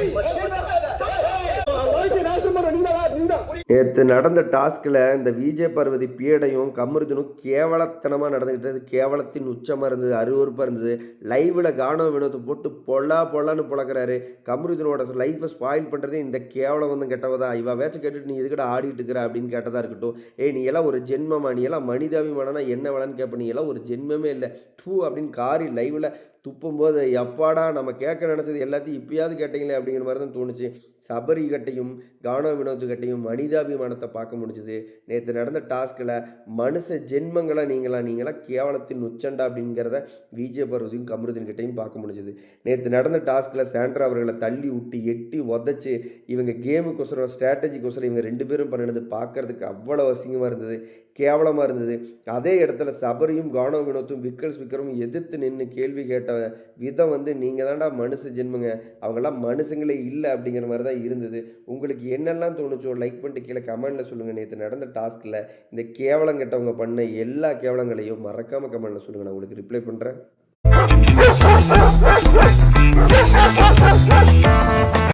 Hey, நேற்று நடந்த டாஸ்கில் இந்த விஜய் பார்வதி பீடையும் கமருதனும் கேவலத்தனமாக நடந்துக்கிட்டது கேவலத்தின் உச்சமாக இருந்தது அருவருப்பாக இருந்தது. லைவில் கானோ வினோத்தை போட்டு பொல்லா பொல்லான்னு புழக்கிறாரு. கமருதனோட லைஃப்பை ஸ்பாயில் பண்ணுறதே இந்த கேவலம் வந்து கெட்டவதா தான். இவ வேச்சு கேட்டுட்டு நீ எதுக்கட ஆடிட்டு இருக்கிற அப்படின்னு கேட்டதாக இருக்கட்டும். ஏய் நீ எல்லாம் ஒரு ஜென்மமா நீ எல்லாம் மனிதாபிமானனா என்ன வேலைன்னு கேட்ப நீ எல்லாம் ஒரு ஜென்மமே இல்லை. டூ அப்படின்னு காரி லைவில் துப்பும்போது எப்பாடா நம்ம கேட்க நினச்சது எல்லாத்தையும் இப்பயாவது கேட்டீங்களே அப்படிங்கிற மாதிரி தான் தோணுச்சு. சபரி கட்டையும் கானோ வினோத்து கட்டையும் மனிதாபிமானத்தை பார்க்க முடிஞ்சுது. நேற்று நடந்த டாஸ்கில் மனுஷ ஜென்மங்களா நீங்களா நீங்களா கேவலத்தின் உச்சண்டா அப்படிங்கிறத விஜய பர்வதியும் கமருதன் கிட்டையும் பார்க்க முடிஞ்சுது. நேற்று நடந்த டாஸ்கில் சாண்ட்ரா அவர்களை தள்ளி விட்டு எட்டி உதச்சி இவங்க கேமுக்கோசரம் ஸ்ட்ராட்டஜிக்கோசரம் இவங்க ரெண்டு பேரும் பண்ணினது பார்க்கறதுக்கு அவ்வளோ அசிங்கமாக இருந்தது. கேவலமாக இருந்தது. அதே இடத்துல சபரியும் கானோ வினோத்தும் விக்கல் ஸ்பீக்கரும் எதிர்த்து நின்று கேள்வி கேட்ட விதம் வந்து நீங்கள் தான்டா மனுஷ ஜென்மங்க. அவங்களாம் மனுஷங்களே இல்லை அப்படிங்கிற மாதிரி தான் இருந்தது. உங்களுக்கு என்னெல்லாம் தோணுச்சோ லைக் பண்ணிட்டு கீழே கமெண்டில் சொல்லுங்கள் நேற்று நடந்த டாஸ்கில் இந்த கேவலம் கெட்டவங்க பண்ண எல்லா கேவலங்களையும் மறக்காமல் கமெண்டில் சொல்லுங்கள் நான் உங்களுக்கு ரிப்ளை பண்ணுறேன்